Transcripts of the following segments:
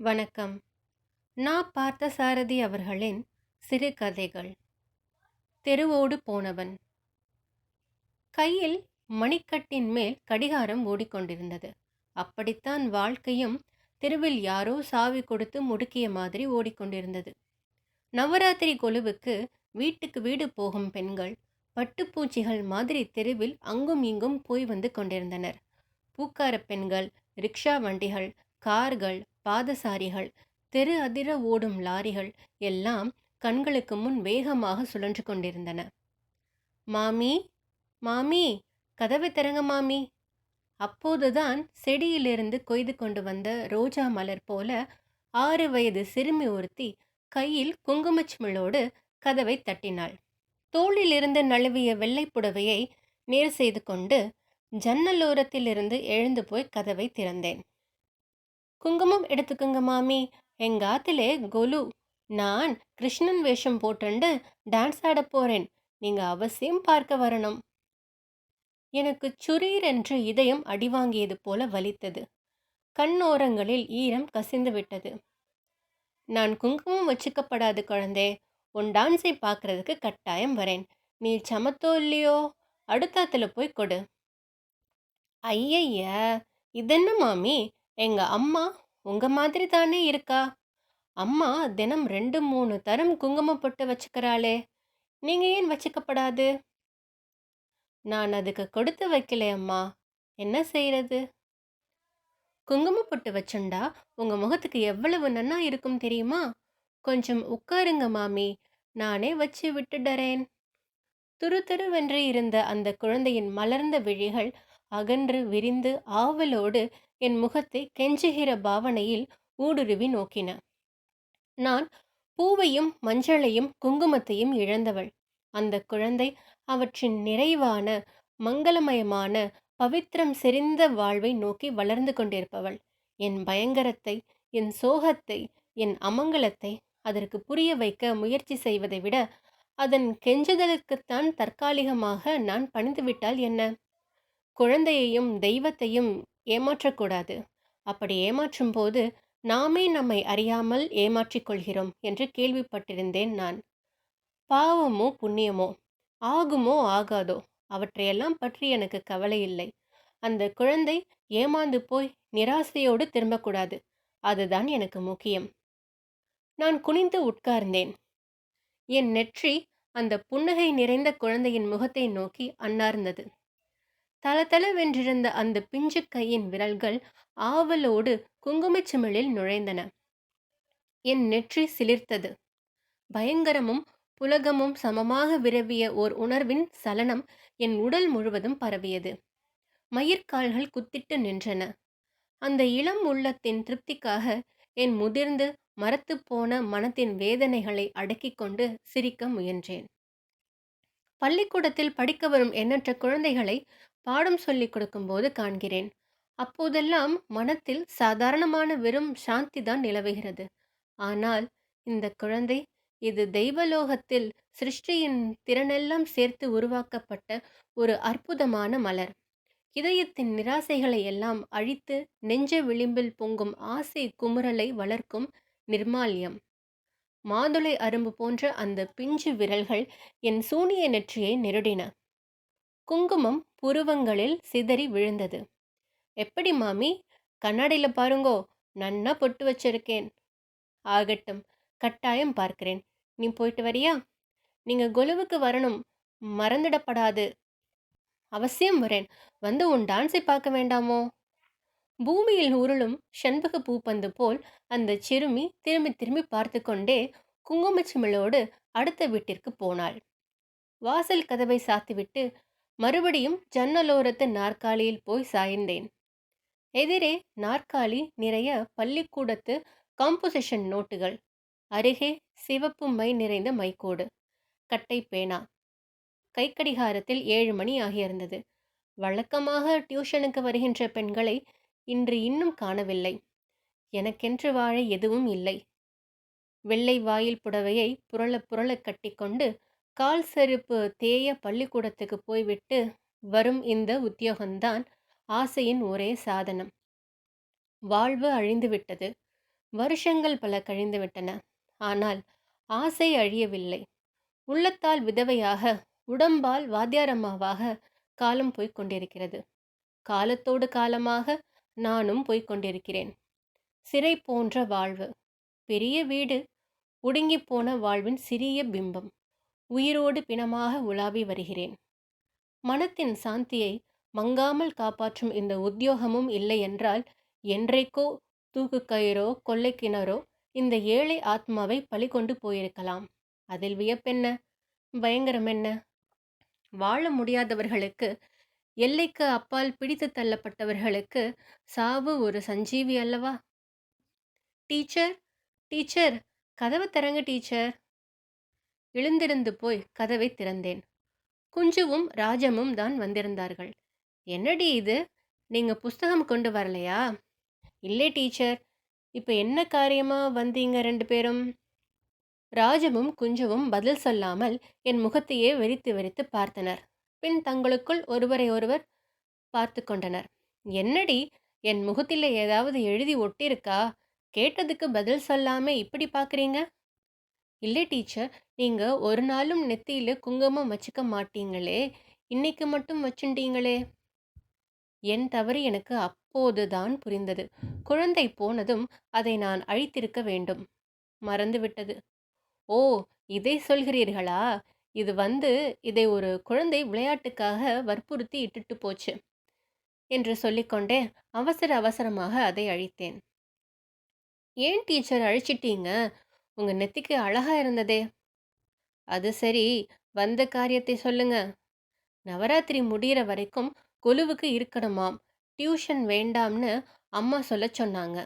வணக்கம். நான் பார்த்தசாரதி அவர்களின் சிறுகதைகள் தெருவோடு போனவன். கையில் மணிக்கட்டின் மேல் கடிகாரம் ஓடிக்கொண்டிருந்தது. அப்படித்தான் வாழ்க்கையும் தெருவில் யாரோ சாவி கொடுத்து முடுக்கிய மாதிரி ஓடிக்கொண்டிருந்தது. நவராத்திரி கொலுவுக்கு வீட்டுக்கு வீடு போகும் பெண்கள் பட்டுப்பூச்சிகள் மாதிரி தெருவில் அங்கும் இங்கும் போய் வந்து கொண்டிருந்தனர். பூக்கார பெண்கள் ரிக்ஷா வண்டிகள் கார்கள் பாதசாரிகள் தெரு அதிர ஓடும் லாரிகள் எல்லாம் கண்களுக்கு முன் வேகமாக சுழன்று கொண்டிருந்தன. மாமி மாமி கதவை திறங்க மாமி. அப்போதுதான் செடியிலிருந்து கொய்து கொண்டு வந்த ரோஜா மலர் போல ஆறு வயது சிறுமி ஒருத்தி கையில் குங்குமச்சிமிழோடு கதவை தட்டினாள். தோளிலிருந்து நழுவிய வெள்ளை புடவையை நேர் செய்து கொண்டு ஜன்னலோரத்திலிருந்து எழுந்து போய் கதவை திறந்தேன். குங்குமம் எடுத்துக்குங்க மாமி. எங்காத்திலே கொலு நான் கிருஷ்ணன் வேஷம் போட்டுண்டு டான்ஸ் ஆட போறேன். நீங்க அவசியம் பார்க்க வரணும். எனக்கு சுரீர் என்று இதயம் அடிவாங்கியது போல வலித்தது. கண்ணோரங்களில் ஈரம் கசிந்து விட்டது. நான் குங்குமம் வச்சுக்கப்படாது குழந்தே. உன் டான்ஸை பார்க்கறதுக்கு கட்டாயம் வரேன். நீ சமத்தோ இல்லையோ? அடுத்தாத்துல போய் கொடு. ஐயய்ய! இதென்ன மாமி? எங்கள் அம்மா உங்கள் மாதிரி தானே இருக்கா? அம்மா தினம் ரெண்டு மூணு தரம் குங்குமம் போட்டு வச்சுக்கிறாளே. நீங்கள் ஏன் வச்சுக்கப்படாது? நான் அதுக்கு கொடுத்து வைக்கல அம்மா. என்ன செய்கிறது குங்குமம் போட்டு வச்சுண்டா உங்கள் முகத்துக்கு எவ்வளவு நன்னா இருக்கும் தெரியுமா? கொஞ்சம் உட்காருங்க மாமி. நானே வச்சு விட்டுடறேன். துரு துருவென்று இருந்த அந்த குழந்தையின் மலர்ந்த விழிகள் அகன்று விரிந்து ஆவலோடு என் முகத்தை கெஞ்சுகிற பாவனையில் ஊடுருவி நோக்கின. நான் பூவையும் மஞ்சளையும் குங்குமத்தையும் இழந்தவள். அந்த குழந்தை அவற்றின் நிறைவான மங்களமயமான பவித்திரம் செறிந்த வாழ்வை நோக்கி வளர்ந்து கொண்டிருப்பவள். என் பயங்கரத்தை என் சோகத்தை என் அமங்கலத்தை அதற்கு புரிய வைக்க முயற்சி செய்வதை விட அதன் கெஞ்சுதலுக்குத்தான் தற்காலிகமாக நான் பணிந்துவிட்டால் என்ன? குழந்தையையும் தெய்வத்தையும் ஏமாற்றக்கூடாது. அப்படி ஏமாற்றும் போது நாமே நம்மை அறியாமல் ஏமாற்றிக் கொள்கிறோம் என்று கேள்விப்பட்டிருந்தேன் நான். பாவமோ புண்ணியமோ ஆகுமோ ஆகாதோ அவற்றையெல்லாம் பற்றி எனக்கு கவலை இல்லை. அந்த குழந்தை ஏமாந்து போய் நிராசையோடு திரும்பக்கூடாது. அதுதான் எனக்கு முக்கியம். நான் குனிந்து உட்கார்ந்தேன். என் நெற்றி அந்த புன்னகை நிறைந்த குழந்தையின் முகத்தை நோக்கி அன்னார்ந்தது. தளதளவென்றிருந்த அந்த பிஞ்சு கையின் விரல்கள் ஆவலோடு குங்குமச்சிமிழில் நுழைந்தன. என் நெற்றி சிலிர்த்தது. பயங்கரமும் புலகமும் சமமாக விரவிய ஓர் உணர்வின் சலனம் என் உடல் முழுவதும் பரவியது. மயிர்கால்கள் குத்திட்டு நின்றன. அந்த இளம் உள்ளத்தின் திருப்திக்காக என் முதிர்ந்து மரத்து போன மனத்தின் வேதனைகளை அடக்கிக் கொண்டு சிரிக்க முயன்றேன். பள்ளிக்கூடத்தில் படிக்க வரும் எண்ணற்ற குழந்தைகளை பாடம் சொல்லிக் கொடுக்கும்போது காண்கிறேன். அப்போதெல்லாம் மனத்தில் சாதாரணமான வெறும் சாந்தி தான் நிலவுகிறது. ஆனால் இந்த குழந்தை இது தெய்வலோகத்தில் சிருஷ்டியின் திறனெல்லாம் சேர்த்து உருவாக்கப்பட்ட ஒரு அற்புதமான மலர். இதயத்தின் நிராசைகளை எல்லாம் அழித்து நெஞ்ச விளிம்பில் பொங்கும் ஆசை குமுறலை வளர்க்கும் நிர்மால்யம். மாதுளை அரும்பு போன்ற அந்த பிஞ்சு விரல்கள் என் சூனிய நெற்றியை நெருடின. குங்குமம் புருவங்களில் சிதறி விழுந்தது. எப்படி மாமி? கண்ணாடியில் பாருங்கோ நன்னா பொட்டு வச்சிருக்கேன். ஆகட்டும் கட்டாயம் பார்க்கிறேன். நீ போயிட்டு வரியா? நீங்க கொலுவுக்கு வரணும். மறந்துடப்படாது. அவசியம் வரேன். வந்து உன் டான்ஸை பார்க்க வேண்டாமோ? பூமியில் உருளும் செண்பக பூப்பந்து போல் அந்த சிறுமி திரும்பி திரும்பி பார்த்து கொண்டே குங்குமச்சிமிழோடு அடுத்த வீட்டிற்கு போனாள். வாசல் கதவை சாத்திவிட்டு மறுபடியும் ஜன்னலோரத்து நாற்காலியில் போய் சாய்ந்தேன். எதிரே நாற்காலி நிறைய பள்ளிக்கூடத்து காம்போசிஷன் நோட்டுகள் அருகே சிவப்பு மை நிறைந்த மைக்கோடு. கட்டை பேனா. கைக்கடிகாரத்தில் ஏழு மணி ஆகியிருந்தது. வழக்கமாக டியூஷனுக்கு வருகின்ற பெண்களை இன்று இன்னும் காணவில்லை. எனக்கென்று வாழ எதுவும் இல்லை. வெள்ளை வாயில் புடவையை புரள புரள கட்டிக்கொண்டு கால் செருப்பு தேய பள்ளிக்கூடத்துக்கு போய்விட்டு வரும் இந்த உத்தியோகம்தான் ஆசையின் ஒரே சாதனம். வாழ்வு அழிந்து விட்டது வருஷங்கள் பல கழிந்துவிட்டன. ஆனால் ஆசை அழியவில்லை. உள்ளத்தால் விதவையாக உடம்பால் வாத்தியாரம்மாவாக காலம் போய்க் கொண்டிருக்கிறது. காலத்தோடு காலமாக நானும் போய்க் கொண்டிருக்கிறேன். சிறை போன்ற வாழ்வு. பெரிய வீடு ஒடுங்கி போன வாழ்வின் சிறிய பிம்பம். உயிரோடு பிணமாக உலாவி வருகிறேன். மனத்தின் சாந்தியை மங்காமல் காப்பாற்றும் இந்த உத்தியோகமும் இல்லை என்றால் என்றைக்கோ தூக்கு கயிறோ கொள்ளைக்கிணறோ இந்த ஏழை ஆத்மாவை பலிகொண்டு போயிருக்கலாம். அதில் வியப்பென்ன? பயங்கரம் என்ன வாழ முடியாதவர்களுக்கு எல்லைக்கு அப்பால் பிடித்து தள்ளப்பட்டவர்களுக்கு சாவு ஒரு சஞ்சீவி அல்லவா? டீச்சர் டீச்சர் கதவை தரங்க டீச்சர். எழுந்திருந்து போய் கதவை திறந்தேன். குஞ்சுவும் ராஜமும் தான் வந்திருந்தார்கள். என்னடி இது? நீங்கள் புஸ்தகம் கொண்டு வரலையா? இல்லை டீச்சர். இப்போ என்ன காரியமாக வந்தீங்க ரெண்டு பேரும்? ராஜமும் குஞ்சுவும் பதில் சொல்லாமல் என் முகத்தையே வெறித்து வெறித்து பார்த்தனர். பின் தங்களுக்குள் ஒருவரை ஒருவர் பார்த்து கொண்டனர். என்னடி? என் முகத்தில் ஏதாவது எழுதி ஒட்டியிருக்கா கேட்டதுக்கு பதில் சொல்லாமல் இப்படி பார்க்குறீங்க? இல்லை டீச்சர் நீங்கள் ஒரு நாளும் நெத்தியில் குங்குமம் வச்சுக்க மாட்டீங்களே இன்னைக்கு மட்டும் வச்சுட்டீங்களே? என் தவறு எனக்கு அப்போதுதான் புரிந்தது. குழந்தை போனதும் அதை நான் அழித்திருக்க வேண்டும். மறந்துவிட்டது ஓ இதை சொல்கிறீர்களா? இது வந்து இதை ஒரு குழந்தை விளையாட்டுக்காக வற்புறுத்தி இட்டுட்டு போச்சு என்று சொல்லிக்கொண்டே அவசர அவசரமாக அதை அழித்தேன். ஏன் டீச்சர் அழிச்சிட்டீங்க? உங்க நெத்திக்கு அழகா இருந்ததே. அது சரி. வந்த காரியத்தை சொல்லுங்க. நவராத்திரி முடிகிற வரைக்கும் கொலுவுக்கு இருக்கணுமாம். டியூஷன் வேண்டாம்னு அம்மா சொல்ல சொன்னாங்க.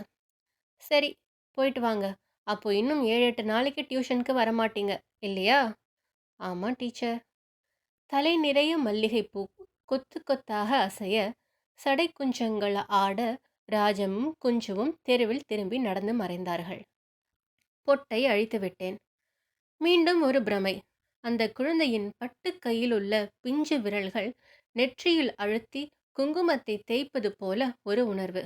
சரி போயிட்டு வாங்க. அப்போ இன்னும் ஏழு எட்டு நாளைக்கு டியூஷனுக்கு வரமாட்டீங்க இல்லையா? ஆமாம் டீச்சர். தலை நிறைய மல்லிகைப்பூ கொத்து கொத்தாக அசைய சடை குஞ்சங்களை ஆட ராஜமும் குஞ்சுவும் தெருவில் திரும்பி நடந்து மறைந்தார்கள். பொட்டை அழித்து விட்டேன். மீண்டும் ஒரு பிரமை. அந்த குழந்தையின் பட்டு கையில் உள்ள பிஞ்சு விரல்கள் நெற்றியில் அழுத்தி குங்குமத்தை தேய்ப்பது போல ஒரு உணர்வு.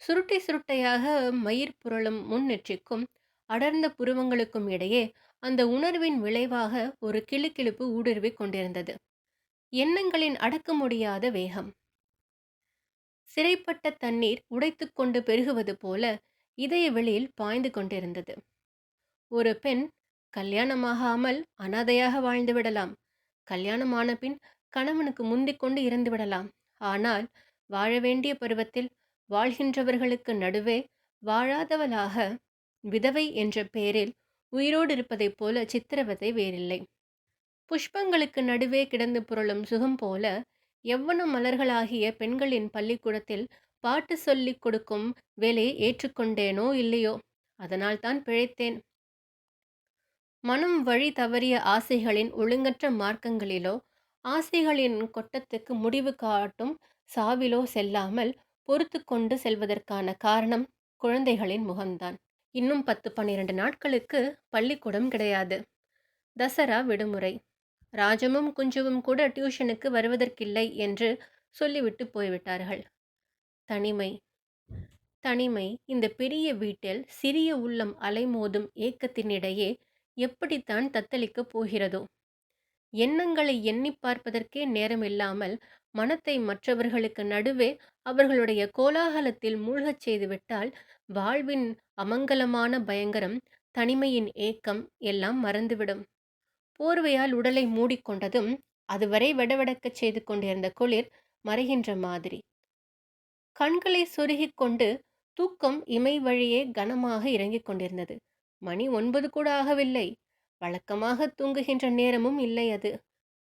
சுருட்டை சுருட்டையாக மயிர் புரளும் முன் நெற்றிக்கும் அடர்ந்த புருவங்களுக்கும் இடையே அந்த உணர்வின் விளைவாக ஒரு கிளுக்கிழுப்பு ஊடுருவிக் கொண்டிருந்தது. எண்ணங்களின் அடக்க முடியாத வேகம். சிறைப்பட்ட தண்ணீர் உடைத்துக்கொண்டு பெருகுவது போல இதய வெளியில் பாய்ந்து கொண்டிருந்தது. ஒரு பெண் கல்யாணமாகாமல் அனாதையாக வாழ்ந்து விடலாம். கல்யாணமான பின் கணவனுக்கு முந்திக் கொண்டு இறந்து விடலாம். ஆனால் வாழ வேண்டிய பருவத்தில் வாழ்கின்றவர்களுக்கு நடுவே வாழாதவளாக விதவை என்ற பெயரில் உயிரோடு இருப்பதைப் போல சித்திரவதை வேறில்லை. புஷ்பங்களுக்கு நடுவே கிடந்து புரளும் சுகம் போல எவ்வன மலர்களாகிய பெண்களின் பள்ளிக்கூடத்தில் பாட்டு சொல்லிக் கொடுக்கும் வேலையை ஏற்றுக்கொண்டேனோ இல்லையோ அதனால் தான் பிழைத்தேன். மனம் வழி தவறிய ஆசைகளின் ஒழுங்கற்ற மார்க்கங்களிலோ ஆசைகளின் கொட்டத்துக்கு முடிவு காட்டும் சாவிலோ செல்லாமல் பொறுத்து கொண்டு செல்வதற்கான காரணம் குழந்தைகளின் முகம்தான். இன்னும் பத்து பன்னிரண்டு நாட்களுக்கு பள்ளிக்கூடம் கிடையாது. தசரா விடுமுறை. ராஜமும் குஞ்சுவும் கூட டியூஷனுக்கு வருவதற்கில்லை என்று சொல்லிவிட்டு போய்விட்டார்கள். தனிமை. தனிமை இந்த பெரிய வீட்டில் சிறிய உள்ளம் அலைமோதும் ஏக்கத்தினிடையே எப்படித்தான் தத்தளிக்கப் போகிறதோ. எண்ணங்களை எண்ணி பார்ப்பதற்கே நேரமில்லாமல் மனத்தை மற்றவர்களுக்கு நடுவே அவர்களுடைய கோலாகலத்தில் மூழ்கச் செய்துவிட்டால் வாழ்வின் அமங்கலமான பயங்கரம் தனிமையின் ஏக்கம் எல்லாம் மறந்துவிடும். போர்வையால் உடலை மூடிக்கொண்டதும் அதுவரை வெடவெடக்கச் செய்து கொண்டிருந்த குளிர் மறைகின்ற மாதிரி. கண்களை சொருகிக் கொண்டு தூக்கம் இமை வழியே கனமாக இறங்கிக் கொண்டிருந்தது. மணி ஒன்பது கூட ஆகவில்லை. வழக்கமாக தூங்குகின்ற நேரமும் இல்லை அது.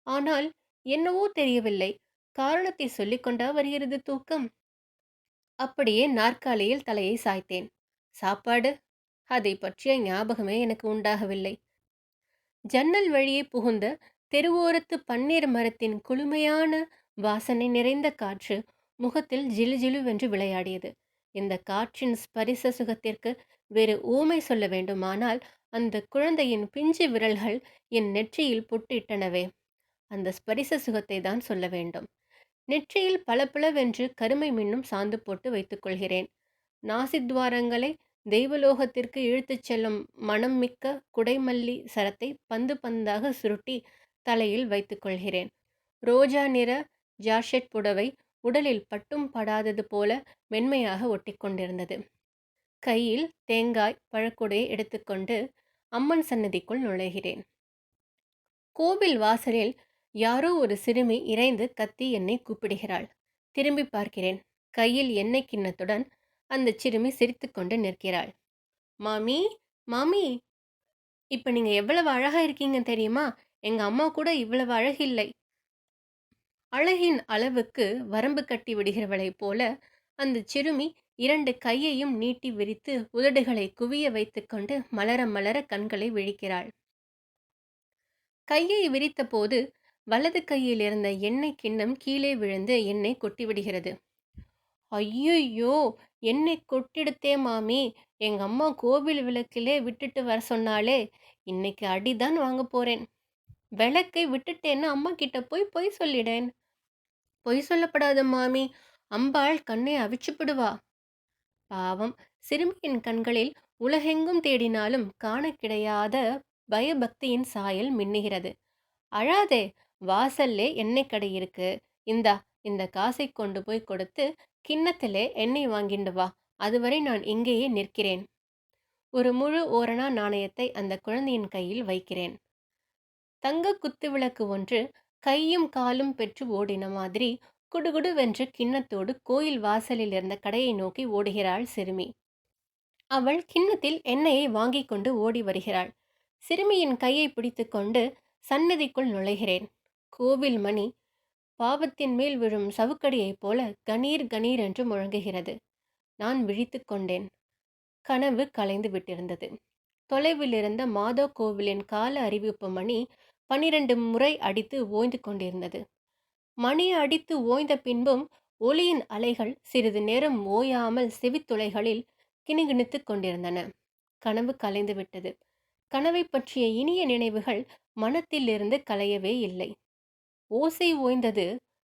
ஆனால் என்னவோ தெரியவில்லை. காரணத்தை சொல்லிக்கொண்டா வருகிறது தூக்கம். அப்படியே நாற்காலியில் தலையை சாய்த்தேன். சாப்பாடு? அதை பற்றிய ஞாபகமே எனக்கு உண்டாகவில்லை. ஜன்னல் வழியே புகுந்த தெருவோரத்து பன்னீர் மரத்தின் குளுமையான வாசனை நிறைந்த காற்று முகத்தில் ஜிலு ஜிலுவென்று விளையாடியது. இந்த காற்றின் ஸ்பரிச சுகத்திற்கு வேறு ஊமை சொல்ல வேண்டுமானால் அந்த குழந்தையின் பிஞ்சு விரல்கள் என் நெற்றியில் புட்டிட்டனவே. அந்த ஸ்பரிச சுகத்தை தான் சொல்ல வேண்டும். நெற்றியில் பளபளவென்று கருமை மின்னும் சாந்து போட்டு வைத்துக்கொள்கிறேன் நாசித்வாரங்களை தெய்வலோகத்திற்கு இழுத்துச் செல்லும் மனம் மிக்க குடைமல்லி சரத்தை பந்து பந்தாக சுருட்டி தலையில் வைத்துக்கொள்கிறேன் ரோஜா நிற ஜார்ஷெட் புடவை உடலில் பட்டும் படாதது போல மென்மையாக ஒட்டிக்கொண்டிருந்தது. கையில் தேங்காய் பழக்குடையை எடுத்துக்கொண்டு அம்மன் சன்னதிக்குள் நுழைகிறேன். கோவில் வாசலில் யாரோ ஒரு சிறுமி இறைந்து கத்தி என்னை கூப்பிடுகிறாள். திரும்பி பார்க்கிறேன். கையில் எண்ணெய் கிண்ணத்துடன் அந்த சிறுமி சிரித்துக்கொண்டு நிற்கிறாள். மாமி மாமி! இப்போ நீங்கள் எவ்வளவு அழகாக இருக்கீங்க தெரியுமா? எங்கள் அம்மா கூட இவ்வளவு அழகில்லை அழகின் அளவுக்கு வரம்பு கட்டி விடுகிறவளைப் போல அந்த சிறுமி இரண்டு கையையும் நீட்டி விரித்து உதடுகளை குவிய வைத்துக்கொண்டு மலர மலர கண்களை விழிக்கிறாள். கையை விரித்தபோது வலது கையில் இருந்த எண்ணெய் கிண்ணம் கீழே விழுந்து எண்ணெய் கொட்டிவிடுகிறது. ஐயையோ! எண்ணெய் கொட்டிடுத்தே மாமி! எங்க அம்மா கோவில் விளக்கிலே விட்டுட்டு வர சொன்னாலே இன்னைக்கு அடிதான் வாங்க போறேன். விளக்கை விட்டுட்டேன்னு அம்மா கிட்ட போய் பொய் சொல்லிடேன். பொய் சொல்லப்படாத மாமி அம்பாள் கண்ணை அவிச்சுப்படுவா. பாவம் சிறுமியின் கண்களில் உலகெங்கும் தேடினாலும் காண கிடையாத பயபக்தியின் சாயல் மின்னுகிறது. அழாதே வாசல்லே எண்ணெய் கடை இருக்கு. இந்தா இந்த காசை கொண்டு போய் கொடுத்து கிண்ணத்திலே எண்ணெய் வாங்கிண்டு வா. அதுவரை நான் இங்கேயே நிற்கிறேன். ஒரு முழு ஓரணா நாணயத்தை அந்த குழந்தையின் கையில் வைக்கிறேன். தங்க குத்து விளக்கு ஒன்று கையும் காலும் பெற்று ஓடின மாதிரி குடுகுடுவென்று கிண்ணத்தோடு கோயில் வாசலில் இருந்த கடையை நோக்கி ஓடுகிறாள் சிறுமி. அவள் கிண்ணத்தில் எண்ணெயை வாங்கி கொண்டு ஓடி வருகிறாள். சிறுமியின் கையை பிடித்துக்கொண்டு சன்னதிக்குள் நுழைகிறேன். கோவில் மணி பாவத்தின் மேல் விழும் சவுக்கடியைப் போல கணீர் கணீர் என்று முழங்குகிறது. நான் விழித்து கொண்டேன். கனவு கலைந்து விட்டிருந்தது. தொலைவில் இருந்த மாதோ கோவிலின் கால அறிவிப்பு மணி பனிரெண்டு முறை அடித்து ஓய்ந்து கொண்டிருந்தது. மணி அடித்து ஓய்ந்த பின்பும் ஒளியின் அலைகள் சிறிது நேரம் ஓயாமல் செவித்துளைகளில் கிணுகிணித்துக் கொண்டிருந்தன. கனவு கலைந்து விட்டது. கனவை பற்றிய இனிய நினைவுகள் மனத்திலிருந்து கலையவே இல்லை. ஓசை ஓய்ந்தது.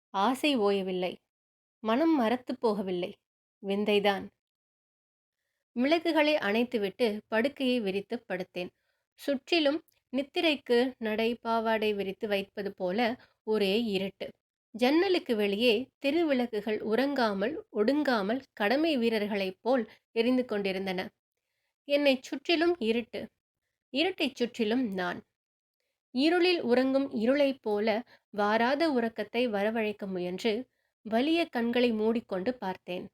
ஆசை ஓயவில்லை. மனம் மரத்து போகவில்லை. விந்தைதான். மிளகுகளை அணைத்துவிட்டு படுக்கையை விரித்து படுத்தேன். சுற்றிலும் நித்திரைக்கு நடை பாவாடை விரித்து வைப்பது போல ஒரே இருட்டு. ஜன்னலுக்கு வெளியே திருவிளக்குகள் உறங்காமல் ஒடுங்காமல் கடமை வீரர்களைப் போல் எரிந்து கொண்டிருந்தன. என்னை சுற்றிலும் இருட்டு. இருட்டைச் சுற்றிலும் நான். இருளில் உறங்கும் இருளைப் போல வாராத உறக்கத்தை வரவழைக்க முயன்று வலிய கண்களை மூடிக்கொண்டு பார்த்தேன்.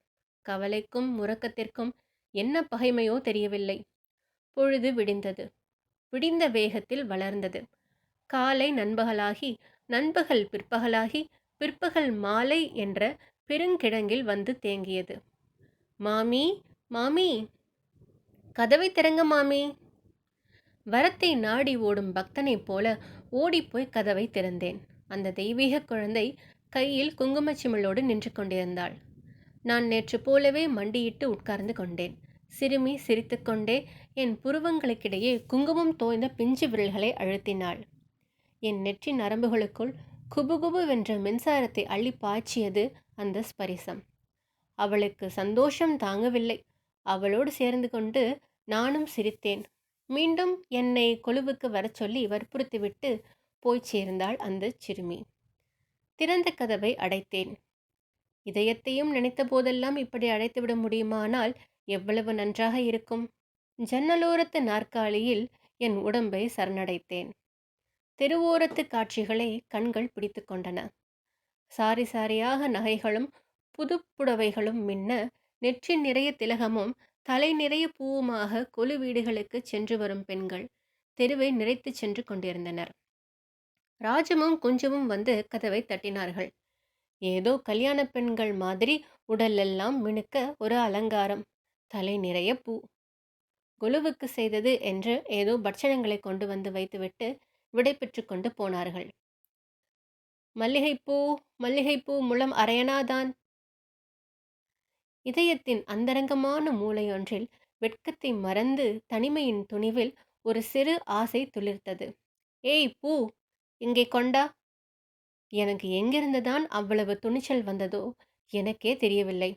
கவலைக்கும் உறக்கத்திற்கும் என்ன பகைமையோ தெரியவில்லை. பொழுது விடிந்தது. விடிந்த வேகத்தில் வளர்ந்தது. காலை நண்பகலாகி நண்பகல் பிற்பகலாகி பிற்பகல் மாலை என்ற பெருங்கிடங்கில் வந்து தேங்கியது. மாமி மாமி கதவை திறங்க மாமி. வரத்தை நாடி ஓடும் பக்தனைப் போல ஓடிப்போய் கதவை திறந்தேன். அந்த தெய்வீக குழந்தை கையில் குங்குமச்சிமிழோடு நின்று கொண்டிருந்தாள். நான் நேற்று போலவே மண்டியிட்டு உட்கார்ந்து கொண்டேன். சிறுமி சிரித்துக்கொண்டே என் புருவங்களுக்கிடையே குங்குமம் தோய்ந்த பிஞ்சு விரல்களை அழுத்தினாள். என் நெற்றி நரம்புகளுக்குள் குபுகுபுவென்ற மின்சாரத்தை அள்ளி பாய்ச்சியது அந்த ஸ்பரிசம். அவளுக்கு சந்தோஷம் தாங்கவில்லை. அவளோடு சேர்ந்து கொண்டு நானும் சிரித்தேன். மீண்டும் என்னை கொழுவுக்கு வரச் சொல்லி வற்புறுத்திவிட்டு போய் சேர்ந்தாள் அந்த சிறுமி. திறந்த கதவை அடைத்தேன். இதயத்தையும் நினைத்த போதெல்லாம் இப்படி அடைத்துவிட முடியுமானால் எவ்வளவு நன்றாக இருக்கும். ஜன்னலோரத்து நாற்காலியில் என் உடம்பை சரணடைத்தேன். தெருவோரத்து காட்சிகளை கண்கள் பிடித்து கொண்டன. சாரி சாரியாக நகைகளும் புதுப்புடவைகளும் மின்ன நெற்றி நிறைய திலகமும் தலை நிறைய பூவுமாக கொலு வீடுகளுக்கு சென்று வரும் பெண்கள் தெருவை நிறைத்து சென்று கொண்டிருந்தனர். ராஜமும் குஞ்சமும் வந்து கதவை தட்டினார்கள். ஏதோ கல்யாண பெண்கள் மாதிரி உடலெல்லாம் மினுக்க ஒரு அலங்காரம் தலை நிறைய பூ. குழுவுக்கு செய்தது என்று ஏதோ பட்சணங்களை கொண்டு வந்து வைத்துவிட்டு விடை பெற்று கொண்டு போனார்கள். மல்லிகைப்பூ மல்லிகைப்பூ முளம் அரையனாதான்? இதயத்தின் அந்தரங்கமான மூலையொன்றில் வெட்கத்தை மறந்து தனிமையின் துணிவில் ஒரு சிறு ஆசை துளிர்த்தது. ஏய் பூ இங்கே கொண்டா? எனக்கு எங்கிருந்துதான் அவ்வளவு துணிச்சல் வந்ததோ? எனக்கே தெரியவில்லை.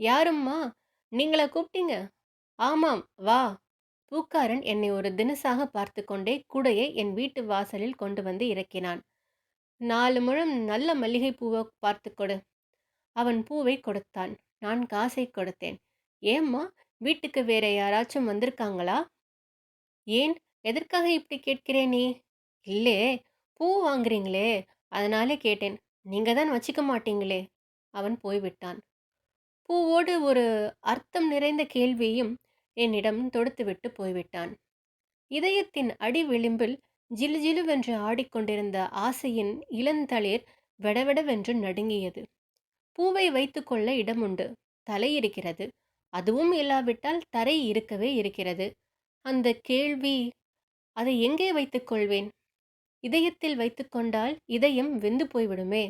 யாரும்மா? நீங்களா கூப்பிட்டீங்க? ஆமாம் வா. பூக்காரன் என்னை ஒரு தினசாக பார்த்து கொண்டே கூடையை என் வீட்டு வாசலில் கொண்டு வந்து இறக்கினான். நாலு முழம் நல்ல மல்லிகை பூவை பார்த்து கொடு. அவன் பூவை கொடுத்தான். நான் காசை கொடுத்தேன். ஏம்மா வீட்டுக்கு வேற யாராச்சும் வந்திருக்காங்களா? ஏன்? எதற்காக இப்படி கேட்கிறே நீ? இல்லே பூ வாங்குறீங்களே. அதனாலே கேட்டேன். நீங்க தான் வச்சுக்க மாட்டீங்களே. அவன் போய்விட்டான். பூவோடு ஒரு அர்த்தம் நிறைந்த கேள்வியும் என்னிடம் தொடுத்துவிட்டு போய்விட்டான். இதயத்தின் அடி விளிம்பில் ஜிலு ஜிலுவென்று ஆடிக்கொண்டிருந்த ஆசையின் இளந்தளிர் வெடவெடவென்று நடுங்கியது. பூவை வைத்துக்கொள்ள இடமுண்டு. தலை இருக்கிறது. அதுவும் இல்லாவிட்டால் தரை இருக்கவே இருக்கிறது. அந்த கேள்வி அதை எங்கே வைத்துக்கொள்வேன்? இதயத்தில் வைத்துக்கொண்டால் இதயம் வெந்து போய்விடுமே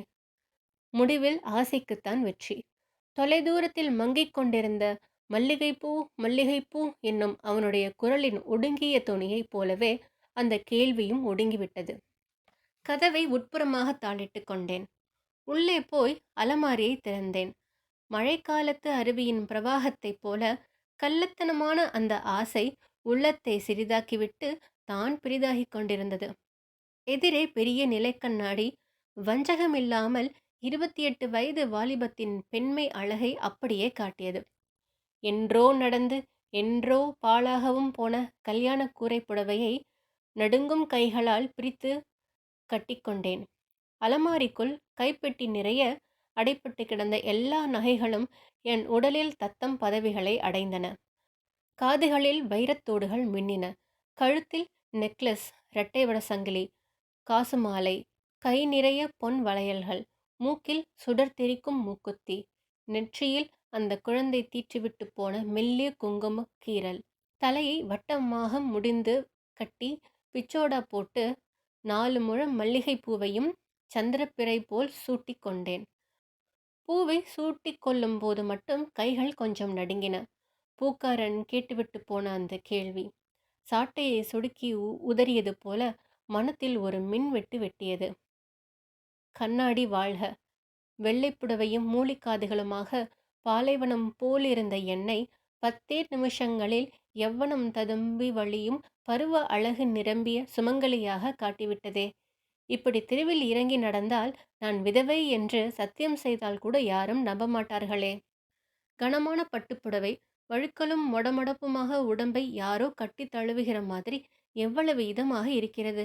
முடிவில் ஆசைக்குத்தான் வெற்றி. தொலைதூரத்தில் மங்கிக் கொண்டிருந்த மல்லிகைப்பூ மல்லிகைப்பூ என்னும் அவனுடைய குரலின் ஒடுங்கிய துணியைப் போலவே அந்த கேள்வியும் ஒடுங்கிவிட்டது. கதவை உட்புறமாக தாளிட்டு கொண்டேன். உள்ளே போய் அலமாரியை திறந்தேன். மழைக்காலத்து அருவியின் பிரவாகத்தைப் போல கள்ளத்தனமான அந்த ஆசை உள்ளத்தை சிறிதாக்கிவிட்டு தான் பெரிதாகிக் கொண்டிருந்தது. எதிரே பெரிய நிலைக்கண்ணாடி வஞ்சகமில்லாமல் இருபத்தி எட்டு வயது வாலிபத்தின் பெண்மை அழகை அப்படியே காட்டியது. என்றோ நடந்து என்றோ பாழாகவும் போன கல்யாண கூரை புடவையை நடுங்கும் கைகளால் பிரித்து கட்டிக்கொண்டேன். அலமாரிக்குள் கைப்பெட்டி நிறைய அடைப்பட்டு கிடந்த எல்லா நகைகளும் என் உடலில் தத்தம் பதவிகளை அடைந்தன. காதுகளில் வைரத்தோடுகள் மின்னின. கழுத்தில் நெக்லஸ் இரட்டைவட சங்கிலி காசு மாலை கை நிறைய பொன் வளையல்கள் மூக்கில் சுடர் தெரிக்கும் மூக்குத்தி நெற்றியில் அந்த குழந்தை தீற்றிவிட்டு போன மெல்லிய குங்கும கீரல் தலையை வட்டமாக முடிந்து கட்டி பிச்சோடா போட்டு நாலு முழம் மல்லிகை பூவையும் சந்திரப்பிறை போல் சூட்டி கொண்டேன். பூவை சூட்டி கொள்ளும் போது மட்டும் கைகள் கொஞ்சம் நடுங்கின. பூக்காரன் கேட்டுவிட்டு போன அந்த கேள்வி. சாட்டையை சுடுக்கி உதறியது போல மனத்தில் ஒரு மின் வெட்டு வெட்டியது. கண்ணாடி வாழ்க. வெள்ளைப்புடவையும் மூலிக்காதுகளுமாக பாலைவனம் போலிருந்த எண்ணெய் பத்தே நிமிஷங்களில் எவ்வனம் ததும்பி வழியும் பருவ அழகு நிரம்பிய சுமங்கலியாக காட்டிவிட்டதே. இப்படி தெருவில் இறங்கி நடந்தால் நான் விதவை என்று சத்தியம் செய்தால் கூட யாரும் நம்ப மாட்டார்களே கனமான பட்டுப்புடவை வழுக்கலும் மொடமொடப்புமாக உடம்பை யாரோ கட்டி தழுவுகிற மாதிரி எவ்வளவு இதமாக இருக்கிறது.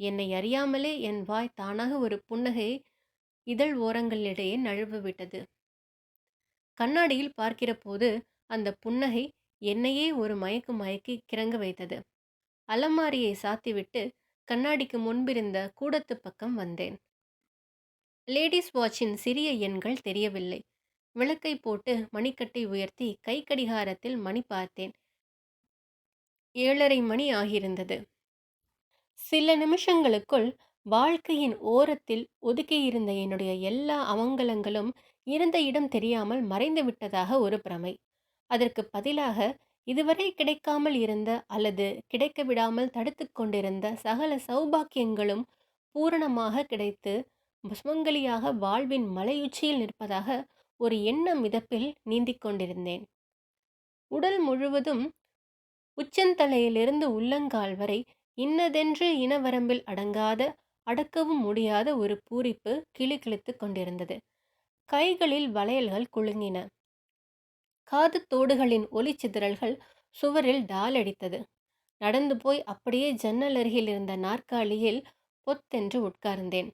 என்னை அறியாமலே என் வாய் தானாக ஒரு புன்னகையை இதழ் ஓரங்களிடையே நழுவு விட்டது கண்ணாடியில் பார்க்கிற போது அந்த புன்னகை என்னையே ஒரு மயக்கு மயக்கி கிறங்க வைத்தது. அலமாரியை சாத்திவிட்டு கண்ணாடிக்கு முன்பிருந்த கூடத்து பக்கம் வந்தேன். லேடிஸ் வாட்சின் சிறிய எண்கள் தெரியவில்லை. விளக்கை போட்டு மணிக்கட்டை உயர்த்தி கை கடிகாரத்தில் மணி பார்த்தேன். ஏழரை மணி ஆகியிருந்தது. சில நிமிஷங்களுக்குள் வாழ்க்கையின் ஓரத்தில் ஒதுக்கியிருந்த என்னுடைய எல்லா அவங்கலங்களும் இருந்த இடம் தெரியாமல் மறைந்து விட்டதாக ஒரு பிரமை. அதற்கு பதிலாக இதுவரை கிடைக்காமல் இருந்த அல்லது கிடைக்க விடாமல் தடுத்து கொண்டிருந்த சகல சௌபாக்கியங்களும் பூரணமாக கிடைத்து சுமங்கலியாக வாழ்வின் மலையுச்சியில் நிற்பதாக ஒரு எண்ண மிதப்பில் நீந்திக் கொண்டிருந்தேன். உடல் முழுவதும் உச்சந்தலையிலிருந்து உள்ளங்கால் வரை இன்னதென்று இனவரம்பில் அடங்காத அடக்கவும் முடியாத ஒரு பூரிப்பு கிளிகிழித்து கொண்டிருந்தது. கைகளில் வளையல்கள் குலுங்கின. காது தோடுகளின் ஒலி சிதறல்கள் சுவரில் டால் அடித்தது. நடந்து போய் அப்படியே ஜன்னல் அருகில் இருந்த நாற்காலியில் பொத்தென்று உட்கார்ந்தேன்.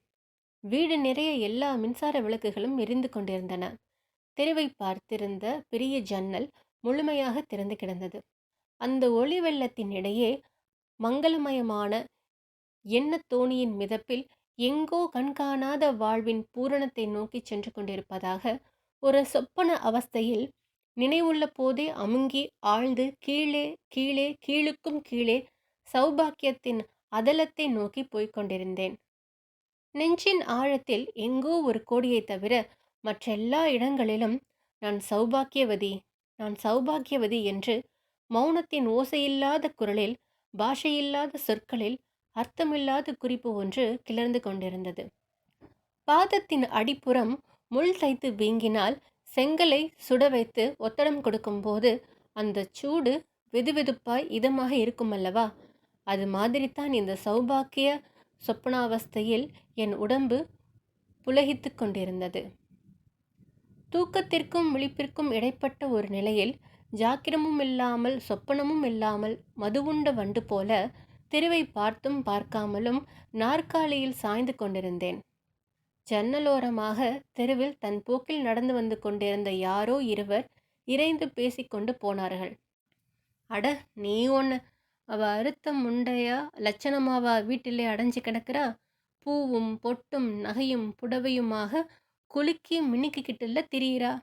வீடு நிறைய எல்லா மின்சார விளக்குகளும் எரிந்து கொண்டிருந்தன. தெருவை பார்த்திருந்த பெரிய ஜன்னல் முழுமையாக திறந்து கிடந்தது. அந்த ஒளி வெள்ளத்தின் இடையே மங்களமயமான எண்ண தோணியின் மிதப்பில் எங்கோ கண்காணாத வாழ்வின் பூரணத்தை நோக்கி சென்று கொண்டிருப்பதாக ஒரு சொப்பன அவஸ்தையில் நினைவுள்ள போதே அமுங்கி ஆழ்ந்து கீழே கீழே கீழுக்கும் கீழே சௌபாக்கியத்தின் அதலத்தை நோக்கி போய்க் கொண்டிருந்தேன். நெஞ்சின் ஆழத்தில் எங்கோ ஒரு கோடியை தவிர மற்றெல்லா இடங்களிலும் நான் சௌபாக்கியவதி நான் சௌபாக்கியவதி என்று மௌனத்தின் ஓசையில்லாத குரலில் பாஷையில்லாத சொற்களில் அர்த்தமில்லாத குறிப்பு ஒன்று கிளர்ந்து கொண்டிருந்தது. பாதத்தின் அடிப்புறம் முள் தைத்து வீங்கினால் செங்கலை சுட வைத்து ஒத்தடம் கொடுக்கும்போது அந்த சூடு வெதுவெதுப்பாய் இதமாக இருக்குமல்லவா அது மாதிரித்தான் இந்த சௌபாக்கிய சொப்பனாவஸ்தையில் என் உடம்பு புலகித்து கொண்டிருந்தது. தூக்கத்திற்கும் விழிப்பிற்கும் இடைப்பட்ட ஒரு நிலையில் ஜாக்கிரமும் இல்லாமல் சொப்பனமும் இல்லாமல் மதுவுண்ட வண்டு போல தெருவை பார்த்தும் பார்க்காமலும் நாற்காலியில் சாய்ந்து கொண்டிருந்தேன். ஜன்னலோரமாக தெருவில் தன் போக்கில் நடந்து வந்து கொண்டிருந்த யாரோ இருவர் இறைந்து பேசிக்கொண்டு போனார்கள். அட நீ ஒன்று அவ அறுத்த முண்டையா லட்சணமாவா வீட்டிலே அடைஞ்சு கிடக்கிறா? பூவும் பொட்டும் நகையும் புடவையுமாக குலுக்கி மினுக்கிக்கிட்டுல திரியிறா?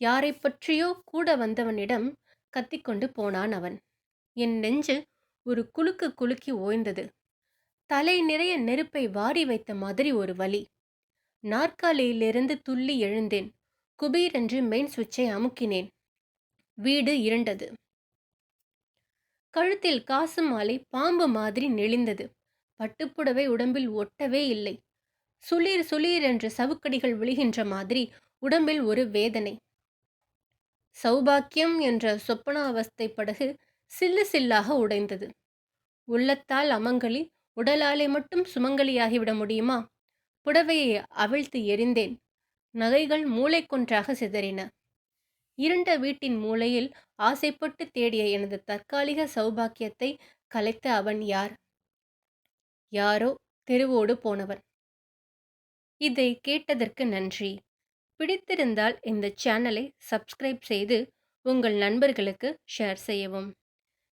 யாரை பற்றியோ கூட வந்தவனிடம் கத்திக்கொண்டு போனான் அவன். என் நெஞ்சு ஒரு குலுக்கு குலுக்கி ஓய்ந்தது. தலை நிறைய நெருப்பை வாரி வைத்த மாதிரி ஒரு வலி. நாற்காலியிலிருந்து துள்ளி எழுந்தேன். குபீரென்று மெயின் சுவிட்சை அமுக்கினேன். வீடு இருண்டது. கழுத்தில் காசு மாலை பாம்பு மாதிரி நெளிந்தது. பட்டுப்புடவை உடம்பில் ஒட்டவே இல்லை. சுளீர் சுளீர் என்று சவுக்கடிகள் விழுகின்ற மாதிரி உடம்பில் ஒரு வேதனை. சௌபாக்கியம் என்ற சொப்பனாவஸ்தை படகு சில்லு சில்லாக உடைந்தது. உள்ளத்தால் அமங்கலி உடலாலே மட்டும் சுமங்கலியாகிவிட முடியுமா? புடவையை அவிழ்த்து எரிந்தேன். நகைகள் மூளைக்கொன்றாக சிதறின. இருண்ட வீட்டின் மூலையில் ஆசைப்பட்டு தேடிய எனது தற்காலிக சௌபாக்கியத்தை கலைத்த அவன் யார்? யாரோ தெருவோடு போனவன். இதை கேட்டதற்கு நன்றி. பிடித்திருந்தால் இந்த சேனலை சப்ஸ்கிரைப் செய்து உங்கள் நண்பர்களுக்கு ஷேர் செய்யவும்.